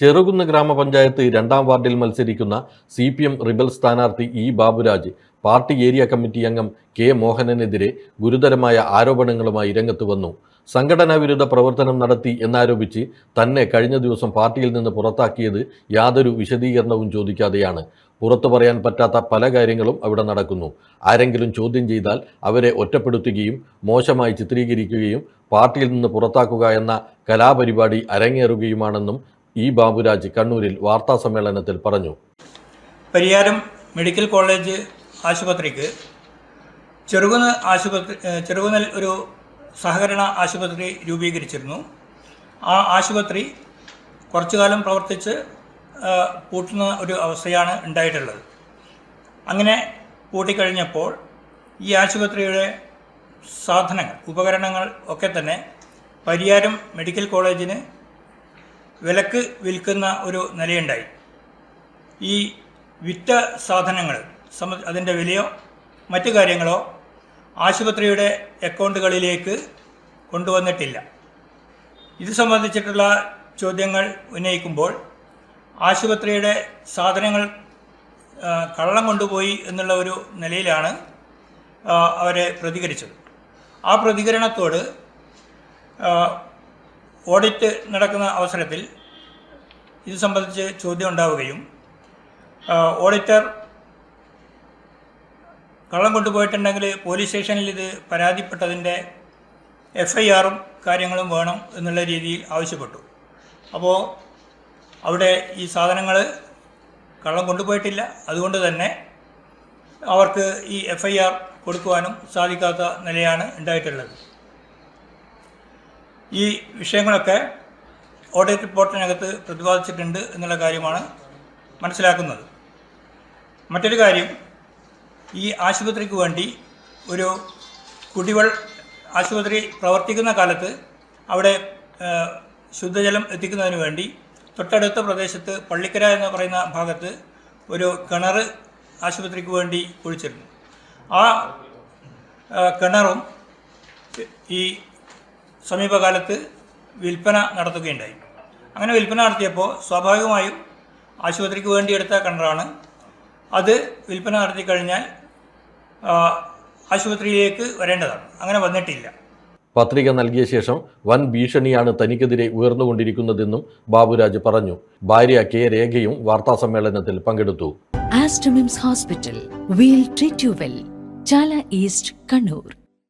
ചെറുകുന്ന് ഗ്രാമപഞ്ചായത്ത് രണ്ടാം വാർഡിൽ മത്സരിക്കുന്ന സി പി എം റിബൽ സ്ഥാനാർത്ഥി E Baburaj party area committee അംഗം കെ മോഹനനെതിരെ ഗുരുതരമായ ആരോപണങ്ങളുമായി രംഗത്ത് വന്നു. സംഘടനാ വിരുദ്ധ പ്രവർത്തനം നടത്തി എന്നാരോപിച്ച് തന്നെ കഴിഞ്ഞ ദിവസം പാർട്ടിയിൽ നിന്ന് പുറത്താക്കിയത് യാതൊരു വിശദീകരണവും ചോദിക്കാതെയാണ്. പുറത്തു പറയാൻ പറ്റാത്ത പല കാര്യങ്ങളും അവിടെ നടക്കുന്നു. ആരെങ്കിലും ചോദ്യം ചെയ്താൽ അവരെ ഒറ്റപ്പെടുത്തുകയും മോശമായി ചിത്രീകരിക്കുകയും പാർട്ടിയിൽ നിന്ന് പുറത്താക്കുക എന്ന കലാപരിപാടി അരങ്ങേറുകയുമാണെന്നും ഇ ബാബുരാജ് കണ്ണൂരിൽ വാർത്താ സമ്മേളനത്തിൽ പറഞ്ഞു. പരിയാരം മെഡിക്കൽ കോളേജ് ആശുപത്രിക്ക് ചെറുകുന്ന് ആശുപത്രി ചെറുകുന്നൽ ഒരു സഹകരണ ആശുപത്രി രൂപീകരിച്ചിരുന്നു. ആ ആശുപത്രി കുറച്ചു കാലം പ്രവർത്തിച്ച് പൂട്ടുന്ന ഒരു അവസ്ഥയാണ് ഉണ്ടായിട്ടുള്ളത്. അങ്ങനെ പൂട്ടിക്കഴിഞ്ഞപ്പോൾ ഈ ആശുപത്രിയുടെ സാധനങ്ങൾ ഉപകരണങ്ങൾ ഒക്കെ തന്നെ പരിയാരം മെഡിക്കൽ കോളേജിന് വിലക്ക് വിൽക്കുന്ന ഒരു നിലയുണ്ടായി. ഈ വിറ്റ സാധനങ്ങൾ സംബ അതിന്റെ വിലയോ മറ്റു കാര്യങ്ങളോ ആശുപത്രിയുടെ അക്കൗണ്ടുകളിലേക്ക് കൊണ്ടുവന്നിട്ടില്ല. ഇത് സംബന്ധിച്ചിട്ടുള്ള ചോദ്യങ്ങൾ ഉന്നയിക്കുമ്പോൾ ആശുപത്രിയുടെ സാധനങ്ങൾ കള്ളം കൊണ്ടുപോയി എന്നുള്ള ഒരു നിലയിലാണ് അവരെ പ്രതികരിച്ചത്. ആ പ്രതികരണത്തോട് ഓഡിറ്റ് നടക്കുന്ന അവസരത്തിൽ ഇത് സംബന്ധിച്ച് ചോദ്യം ഉണ്ടാവുകയും ഓഡിറ്റർ കള്ളം കൊണ്ടുപോയിട്ടുണ്ടെങ്കിൽ പോലീസ് സ്റ്റേഷനിൽ ഇത് പരാതിപ്പെട്ടതിന്റെ എഫ് ഐ ആറും കാര്യങ്ങളും വേണം എന്നുള്ള രീതിയിൽ ആവശ്യപ്പെട്ടു. അപ്പോൾ അവിടെ ഈ സാധനങ്ങൾ കള്ളം കൊണ്ടുപോയിട്ടില്ല. അതുകൊണ്ട് തന്നെ അവർക്ക് ഈ എഫ് ഐ ആർ കൊടുക്കുവാനും സാധിക്കാത്ത നിലയാണ് ഉണ്ടായിട്ടുള്ളത്. ഈ വിഷയങ്ങളൊക്കെ ഓഡിറ്റ് റിപ്പോർട്ടിനകത്ത് പ്രതിപാദിച്ചിട്ടുണ്ട് എന്നുള്ള കാര്യമാണ് മനസ്സിലാക്കുന്നത്. മറ്റൊരു കാര്യം ഈ ആശുപത്രിക്ക് വേണ്ടി ഒരു കുടിവെള്ള ആശുപത്രി പ്രവർത്തിക്കുന്ന കാലത്ത് അവിടെ ശുദ്ധജലം എത്തിക്കുന്നതിന് വേണ്ടി തൊട്ടടുത്ത പ്രദേശത്ത് പള്ളിക്കര എന്ന് പറയുന്ന ഭാഗത്ത് ഒരു കിണർ ആശുപത്രിക്ക് വേണ്ടി കുഴിച്ചിരുന്നു. ആ കിണറും ഈ സമീപകാലത്ത് വിൽപ്പന നടത്തുകയുണ്ടായി. അങ്ങനെ വിൽപ്പന നടത്തിയപ്പോൾ സ്വാഭാവികമായും ആശുപത്രിക്ക് വേണ്ടി എടുത്ത കണ്ടറാണ് അത് വിൽപ്പന നടത്തി കഴിഞ്ഞാൽ ആശുപത്രിയിലേക്ക് വരേണ്ടതാണ്. അങ്ങനെ വന്നിട്ടില്ല. പത്രിക നൽകിയ ശേഷം വൻ ഭീഷണിയാണ് തനിക്കെതിരെ ഉയർന്നുകൊണ്ടിരിക്കുന്നതെന്നും ബാബുരാജ് പറഞ്ഞു. ഭാര്യ കെ രേഖയും വാർത്താസമ്മേളനത്തിൽ പങ്കെടുത്തു. Aster MIMS hospital we'll treat you well Chala east Kannur.